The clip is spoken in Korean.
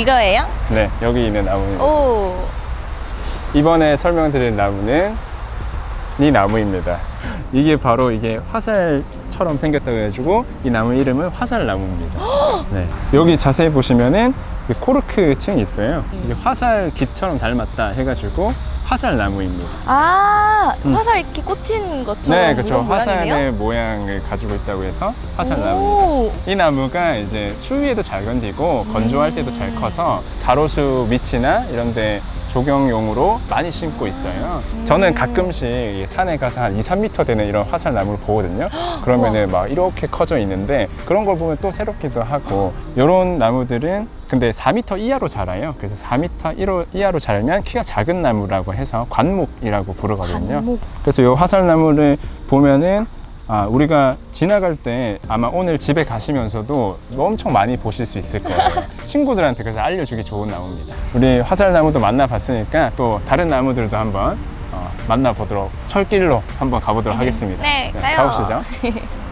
이거예요? 네, 여기 있는 나무입니다. 오. 이번에 설명드릴 나무는 이 나무입니다. 이게 바로 이게 화살처럼 생겼다고 해가지고 이 나무 이름은 화살나무입니다. 네. 여기 자세히 보시면은 이 코르크 층이 있어요. 이게 화살 깃처럼 닮았다 해가지고 화살 나무입니다. 아, 화살 이렇게 꽂힌 것처럼 네, 그렇죠. 이런 모양이네요? 화살의 모양을 가지고 있다고 해서 화살 나무. 오. 이 나무가 이제 추위에도 잘 건디고 건조할 때도 잘 커서 가로수 밑이나 이런데 조경용으로 많이 심고 있어요. 저는 가끔씩 이 산에 가서 한 2, 3m 되는 이런 화살 나무를 보거든요. 그러면은 막 이렇게 커져 있는데 그런 걸 보면 또 새롭기도 하고 이런 나무들은 근데 4m 이하로 자라요. 그래서 4m 이로- 이하로 자라면 키가 작은 나무라고 해서 관목이라고 부르거든요. 관목. 그래서 이 화살나무를 보면은 아, 우리가 지나갈 때 아마 오늘 집에 가시면서도 엄청 많이 보실 수 있을 거예요. 친구들한테 그래서 알려주기 좋은 나무입니다. 우리 화살나무도 만나봤으니까 또 다른 나무들도 한번 어, 만나보도록 철길로 한번 가보도록 하겠습니다. 네, 가요. 가봅시죠.